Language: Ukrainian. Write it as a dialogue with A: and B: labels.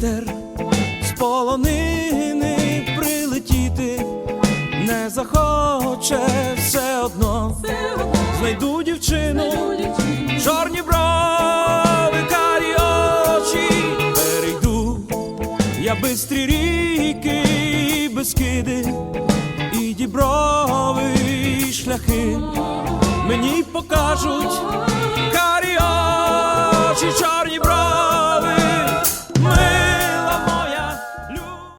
A: вітер з полонини прилетіти. Не захоче все одно. Знайду дівчину, чорні брови, карі очі, перейду я бистрі ріки, безкиди, і діброви, і шляхи мені покажуть